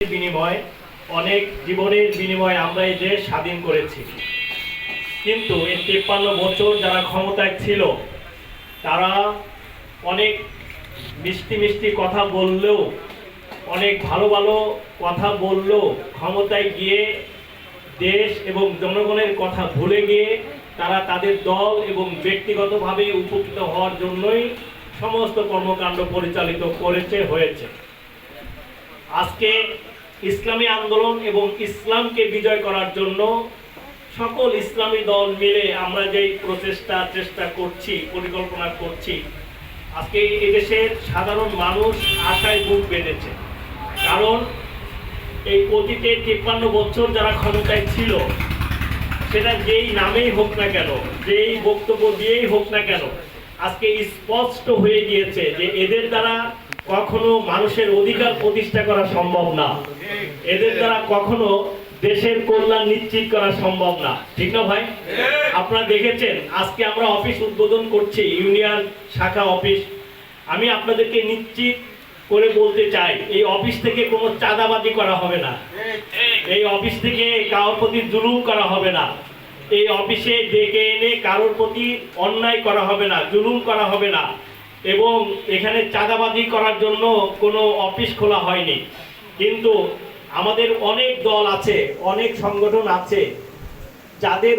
বিনিময়, অনেক জীবনের বিনিময়ে আমরা এই দেশ স্বাধীন করেছি। কিন্তু এই তেপ্পান্ন বছর যারা ক্ষমতায় ছিল, তারা অনেক মিষ্টি মিষ্টি কথা বললেও, অনেক ভালো ভালো কথা বললেও ক্ষমতায় গিয়ে দেশ এবং জনগণের কথা ভুলে গিয়ে তারা তাদের দল এবং ব্যক্তিগতভাবে উপকৃত হওয়ার জন্যই সমস্ত কর্মকাণ্ড পরিচালিত করেছে, হয়েছে। আজকে ইসলামী আন্দোলন এবং ইসলামকে বিজয় করার জন্য সকল ইসলামী দল মিলে আমরা যেই প্রচেষ্টা, চেষ্টা করছি, পরিকল্পনা করছি, আজকে এদেশের সাধারণ মানুষ আশায় বুক বেঁধেছে। কারণ এই অতীতে তিপ্পান্ন বছর যারা ক্ষমতায় ছিল, সেটা যেই নামেই হোক না কেন, যেই বক্তব্য দিয়েই হোক না কেন, আজকে স্পষ্ট হয়ে গিয়েছে যে এদের দ্বারা কখনো মানুষের অধিকার প্রতিষ্ঠা করা সম্ভব না। এদের দ্বারা কখনো দেশের কল্যাণ নিশ্চিত করা সম্ভব না। ঠিক না ভাই? আপনারা দেখেছেন, আজকে আমরা অফিস উদ্বোধন করছি, ইউনিয়ন শাখা অফিস। আমি আপনাদেরকে নিশ্চিত করে বলতে চাই, এই অফিস থেকে কোনো চাঁদাবাজি করা হবে না। এই অফিস থেকে কারোর প্রতি জুলুম করা হবে না। এই অফিসে ডেকে এনে কারোর প্রতি অন্যায় করা হবে না, জুলুম করা হবে না। এবং এখানে চাঁদাবাজি করার জন্য কোনো অফিস খোলা হয়নি। কিন্তু আমাদের অনেক দল আছে, অনেক সংগঠন আছে, যাদের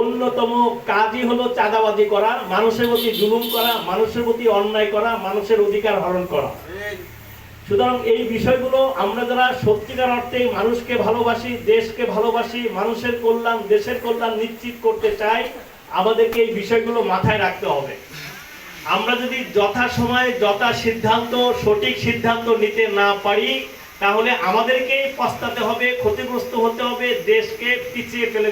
অন্যতম কাজই হলো চাঁদাবাজি করা, মানুষের প্রতি জুলুম করা, মানুষের প্রতি অন্যায় করা, মানুষের অধিকার হরণ করা। সুতরাং এই বিষয়গুলো আমরা যারা সত্যিকার অর্থে মানুষকে ভালোবাসি, দেশকে ভালোবাসি, মানুষের কল্যাণ, দেশের কল্যাণ নিশ্চিত করতে চাই, আমাদেরকে এই বিষয়গুলো মাথায় রাখতে হবে। আমরা যদি যথা সময়ে যথা সিদ্ধান্ত, সঠিক সিদ্ধান্ত নিতে না পারি, তাহলে আমাদেরকেই পস্তাতে হবে, ক্ষতিগ্রস্ত হতে হবে, দেশকে পিছিয়ে ফেলে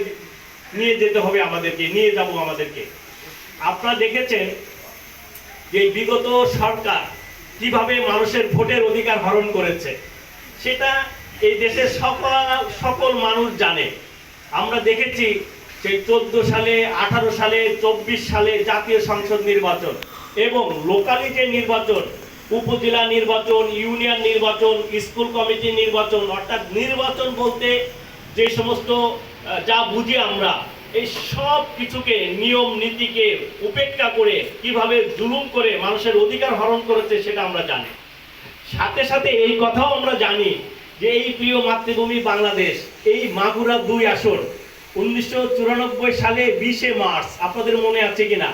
নিয়ে যেতে হবে আমাদেরকে, নিয়ে যাব আমাদেরকে। আপনারা দেখেছেন যে বিগত সরকার কীভাবে মানুষের ভোটের অধিকার হরণ করেছে, সেটা এই দেশের সকল সকল মানুষ জানে। আমরা দেখেছি সেই চোদ্দ সালে, আঠারো সালে, চব্বিশ সালে জাতীয় সংসদ নির্বাচন এবং লোকালি যে নির্বাচন, উপজেলা নির্বাচন, ইউনিয়ন নির্বাচন, স্কুল কমিটি নির্বাচন, অর্থাৎ নির্বাচন বলতে যে সমস্ত যা বুঝি আমরা, এই সব কিছুকে, নিয়ম, নীতিকে উপেক্ষা করে কীভাবে জুলুম করে মানুষের অধিকার হরণ করেছে সেটা আমরা জানি। সাথে সাথে এই কথাও আমরা জানি যে এই প্রিয় মাতৃভূমি বাংলাদেশ, এই মাগুরা দুই আসন উনিশশো চুরানব্বই সালে বিশে মার্চ, আপনাদের মনে আছে কিনা?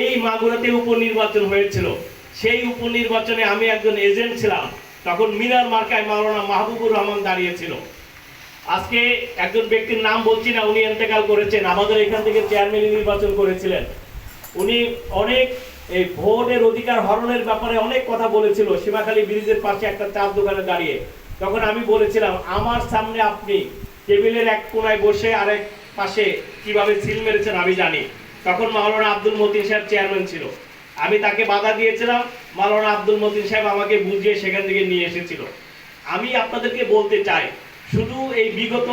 এই মাগুরাতে উপনির্বাচন হয়েছিল। সেই উপনির্বাচনে আমি একজন এজেন্ট ছিলাম। তখন মিনার মার্কায় মাওলানা মাহবুবুর রহমান দাঁড়িয়েছিল। আজকে একজন ব্যক্তির নাম বলছি না, উনি এন্তেকাল করেছেন। আমাদের এখান থেকে চেয়ারম্যান নির্বাচন করেছিলেন। উনি অনেক এই ভোটের অধিকার হরণের ব্যাপারে অনেক কথা বলেছিল। সীমাখালী ব্রিজের পাশে একটা চার দোকানে দাঁড়িয়ে। তখন আমি বলেছিলাম, আমার সামনে আপনি টেবিলের এক কোনায় বসে আরেক পাশে কীভাবে সিল মেরেছেন আমি জানি। তখন মাওলানা আব্দুল মতিন সাহেব চেয়ারম্যান ছিল। আমি তাকে বাধা দিয়েছিলাম, মাওলানা আব্দুল মতিন সাহেব আমাকে বুঝিয়ে সেখান থেকে নিয়ে এসেছিল। আমি আপনাদেরকে বলতে চাই, শুধু এই বিগত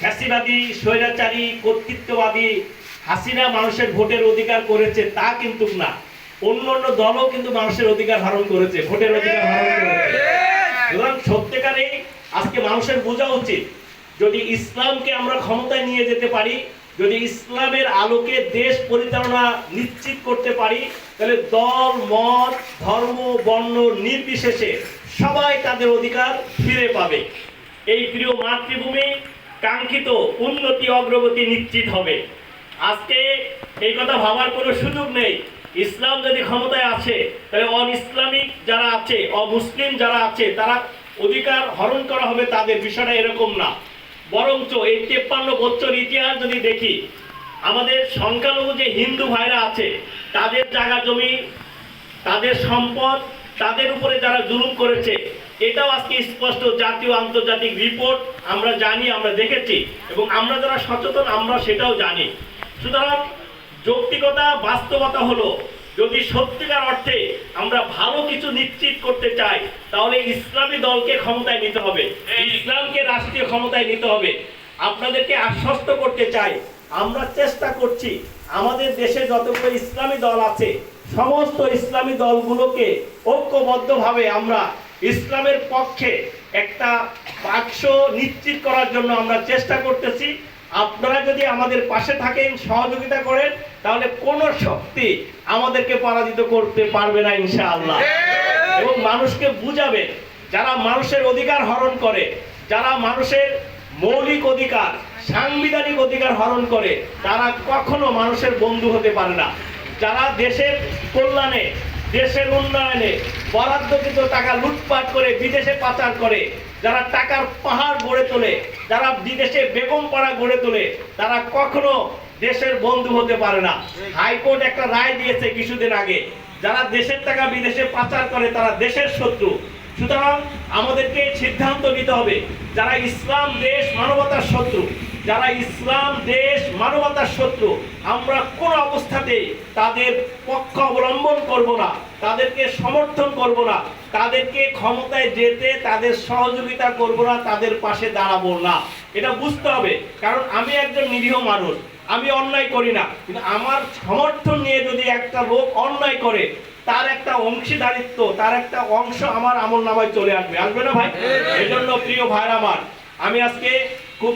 ফ্যাসিবাদী, স্বৈরাচারী, কর্তৃত্ববাদী হাসিনা মানুষের ভোটের অধিকার করেছে তা কিন্তু না। অন্য অন্য দলও কিন্তু মানুষের অধিকার হরণ করেছে, ভোটের অধিকার হরণ করেছে। সত্যিকারে আজকে মানুষের বোঝা উচিত যদি ইসলামকে আমরা ক্ষমতায় নিয়ে যেতে পারি, যদি ইসলামের আলোকে দেশ পরিচালনা নিশ্চিত করতে পারি, তাহলে দল, মত, ধর্ম, বর্ণ নির্বিশেষে সবাই তাদের অধিকার ফিরে পাবে। এই প্রিয় মাতৃভূমি কাঙ্ক্ষিত উন্নতি, অগ্রগতি নিশ্চিত হবে। আজকে এই কথা ভাবার কোনো সুযোগ নেই। ইসলাম যদি ক্ষমতায় আছে তাহলে অন ইসলামিক যারা আছে, অমুসলিম যারা আছে, তারা অধিকার হরণ করা হবে, তাদের বিষয়টা এরকম না। বরঞ্চ এই তেপ্পান্ন বছর ইতিহাস যদি দেখি, আমাদের সংখ্যালঘু যে হিন্দু ভাইরা আছে, তাদের জায়গা জমি, তাদের সম্পদ, তাদের উপরে যারা জুলুম করেছে, এটাও আজকে স্পষ্ট জাতীয় আন্তর্জাতিক রিপোর্ট, আমরা জানি, আমরা দেখেছি, এবং আমরা যারা সচেতন আমরা সেটাও জানি। সুতরাং যৌক্তিকতা, বাস্তবতা হলো যদি সত্যিকার অর্থে আমরা ভালো কিছু নিশ্চিত করতে চাই তাহলে ইসলামী দলকে ক্ষমতায় নিতে হবে। ইসলামকে রাষ্ট্রীয় ক্ষমতায় নিতে হবে। আপনাদেরকে আশ্বস্ত করতে চাই আমরা চেষ্টা করছি আমাদের দেশে যতগুলো ইসলামী দল আছে সমস্ত ইসলামী দলগুলোকে ঐক্যবদ্ধভাবে আমরা ইসলামের পক্ষে একটা বাক্স নিশ্চিত করার জন্য আমরা চেষ্টা করতেছি। আপনারা যদি আমাদের পাশে থাকেন সহযোগিতা করেন তাহলে কোনো শক্তি আমাদেরকে পরাজিত করতে পারবে না ইনশাআল্লাহ। এবং মানুষকে বুঝাবেন যারা মানুষের অধিকার হরণ করে যারা মানুষের মৌলিক অধিকার সাংবিধানিক অধিকার হরণ করে তারা কখনো মানুষের বন্ধু হতে পারে না। যারা দেশের কল্যাণে দেশের উন্নয়নে বরাদ্দকৃত টাকা লুটপাট করে বিদেশে পাচার করে। যারা টাকার পাহাড় গড়ে তোলে, যারা বিদেশে বেগম পাড়া গড়ে তোলে, তারা কখনো দেশের বন্ধু হতে পারে না। হাইকোর্ট একটা রায় দিয়েছে কিছুদিন আগে, যারা দেশের টাকা বিদেশে পাচার করে, তারা দেশের শত্রু। সুতরাং আমাদেরকে সিদ্ধান্ত নিতে হবে, যারা ইসলাম দেশ মানবতার শত্রু, যারা ইসলাম দেশ মানবতার শত্রু, আমরা কোন অবস্থাতে তাদের পক্ষ অবলম্বন করব না, তাদেরকে সমর্থন করব না, তাদেরকে ক্ষমতায় যেতে, তাদের সহযোগিতা করব না, তাদের পাশে দাঁড়াবো না। এটা বুঝতে হবে, কারণ আমি একজন নিরীহ মানুষ, আমি অন্যায় করি না, কিন্তু আমার সমর্থন নিয়ে যদি একটা লোক অন্যায় করে তার একটা অংশীদারিত্ব, তার একটা অংশ আমার আমল নামায় চলে আসবে। আসবে না ভাই? এজন্য প্রিয় ভাইর আমার, আমি আজকে খুব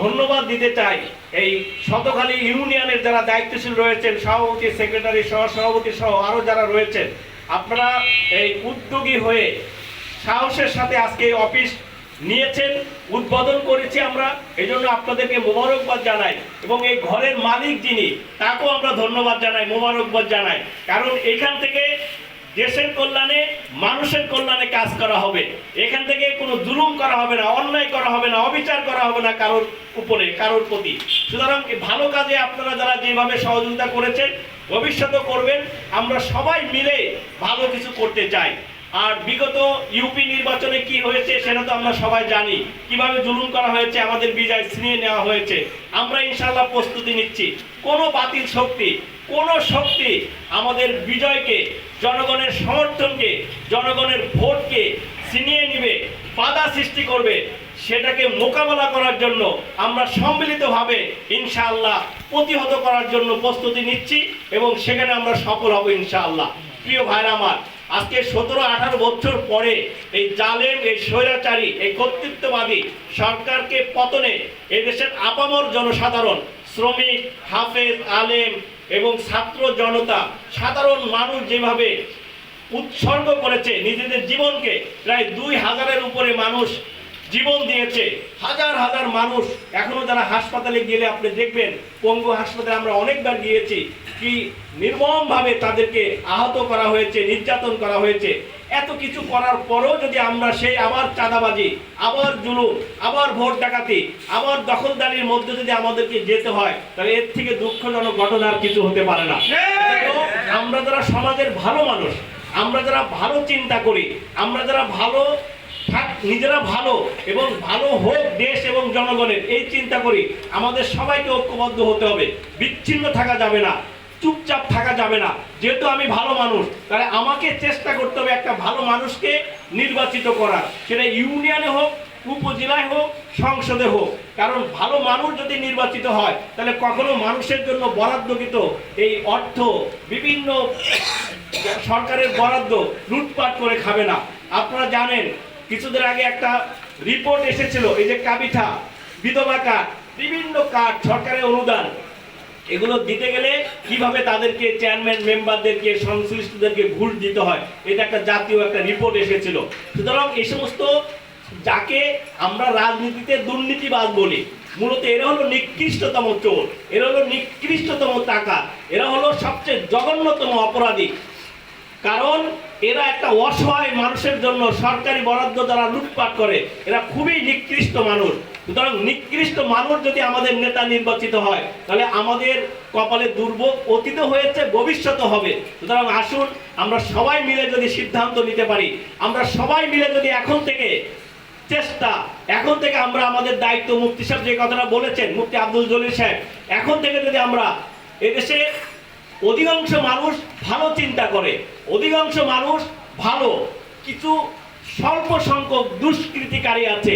ধন্যবাদ দিতে চাই এই শতখালী ইউনিয়নের যারা দায়িত্বশীল রয়েছেন, সভাপতি, সেক্রেটারি সহ, সভাপতি সহ আরও যারা রয়েছেন, আপনারা এই উদ্যোগী হয়ে সাহসের সাথে আজকে এই অফিস নিয়েছেন, উদ্বোধন করেছি আমরা এই জন্য আপনাদেরকে মোবারকবাদ জানাই। এবং এই ঘরের মালিক যিনি, তাকেও আমরা ধন্যবাদ জানাই, মোবারকবাদ জানাই। কারণ এখান থেকে দেশের কল্যাণে, মানুষের কল্যাণে কাজ করা হবে। এখান থেকে কোনো জুলুম করা হবে না, অন্যায় করা হবে না, অবিচার করা হবে না কারোর উপরে, কারোর প্রতি। সুতরাং ভালো কাজে আপনারা যারা যেভাবে সহযোগিতা করেছেন ভবিষ্যতে করবেন। আমরা সবাই মিলে ভালো কিছু করতে চাই। আর বিগত ইউপি নির্বাচনে কি হয়েছে সেটা তো আমরা সবাই জানি। কীভাবে জুলুম করা হয়েছে, আমাদের বিজয় ছিনিয়ে নেওয়া হয়েছে, আমরা ইনশাল্লাহ প্রস্তুতি নিচ্ছি। কোনো বাতিল শক্তি, কোন শক্তি আমাদের বিজয়কে, জনগণের সমর্থনকে, জনগণের ভোটকে ছিনিয়ে নিবে, বাধা সৃষ্টি করবে, সেটাকে মোকাবেলা করার জন্য আমরা সম্মিলিতভাবে ইনশাআল্লাহ প্রতিহত করার জন্য প্রস্তুতি নিচ্ছি এবং সেখানে আমরা সফল হব ইনশাআল্লাহ। প্রিয় ভাইরা আমার আজকে সতেরো, আঠারো বছর পরে এই জালেম, এই স্বৈরাচারী, এই কর্তৃত্ববাদী সরকারকে পতনে এদেশের আপামর জনসাধারণ, শ্রমিক, হাফেজ, আলেম এবং ছাত্র জনতা, সাধারণ মানুষ যেভাবে উৎসর্গ করেছে নিজেদের জীবনকে, প্রায় দুই হাজারের উপরে মানুষ জীবন দিয়েছে। হাজার হাজার মানুষ এখনও যারা হাসপাতালে গেলে আপনি দেখবেন পঙ্গু হাসপাতালে আমরা অনেকবার গিয়েছি কি নির্মমভাবে তাদেরকে আহত করা হয়েছে নির্যাতন করা হয়েছে। এত কিছু করার পরও যদি আমরা সেই আবার চাঁদাবাজি আবার জুলুম আবার ভোট ডাকাতি আবার দখলদারির মধ্যে যদি আমাদেরকে যেতে হয় তাহলে এর থেকে দুঃখজনক ঘটনা আর কিছু হতে পারে না। আমরা যারা সমাজের ভালো মানুষ আমরা যারা ভালো চিন্তা করি আমরা যারা ভালো নিজেরা ভালো এবং ভালো হোক দেশ এবং জনগণের, এই চিন্তা করি। আমাদের সবাইকে ঐক্যবদ্ধ হতে হবে। বিচ্ছিন্ন থাকা যাবে না, চুপচাপ থাকা যাবে না। যেহেতু আমি ভালো মানুষ, তাহলে আমাকে চেষ্টা করতে হবে একটা ভালো মানুষকে নির্বাচিত করার। সেটা ইউনিয়নে হোক, উপজেলায় হোক, সংসদে হোক। কারণ ভালো মানুষ যদি নির্বাচিত হয়, তাহলে কখনো মানুষের জন্য বরাদ্দকৃত এই অর্থ বিভিন্ন সরকারের বরাদ্দ লুটপাট করে খাবে না। আপনারা জানেন কিছুদিন আগে একটা রিপোর্ট এসেছিল, এই যে কাবিঠা বিধবা কার্ড, বিভিন্ন কার্ড, সরকারের অনুদান। এগুলো দিতে গেলে কীভাবে তাদেরকে চেয়ারম্যান মেম্বারদেরকে সংশ্লিষ্টদেরকে ঘুষ দিতে হয়, এটা একটা জাতীয় একটা রিপোর্ট এসেছিল। সুতরাং এই সমস্ত যাকে আমরা রাজনীতিতে দুর্নীতিবাদ বলি, মূলত এরা হলো নিকৃষ্টতম চোর, এরা হলো নিকৃষ্টতম টাকা, এরা হলো সবচেয়ে জঘন্যতম অপরাধী। কারণ এরা একটা অসহায় মানুষের জন্য সরকারি বরাদ্দ দ্বারা লুটপাট করে। এরা খুবই নিকৃষ্ট মানুষ। সুতরাং নিকৃষ্ট মানুষ যদি আমাদের নেতা নির্বাচিত হয়, তাহলে আমাদের কপালে দুর্ভোগ অতীত হয়েছে ভবিষ্যতে হবে। সুতরাং আসুন, আমরা সবাই মিলে যদি সিদ্ধান্ত নিতে পারি, আমরা সবাই মিলে যদি এখন থেকে চেষ্টা, এখন থেকে আমরা আমাদের দায়িত্ব, মুফতি সাহেব যে কথাটা বলেছেন, মুফতি আব্দুল জলিল সাহেব, এখন থেকে যদি আমরা এদেশে অধিকাংশ মানুষ ভালো চিন্তা করে অধিকাংশ মানুষ ভালো কিছু স্বল্প সংখ্যক দুষ্কৃতিকারী আছে।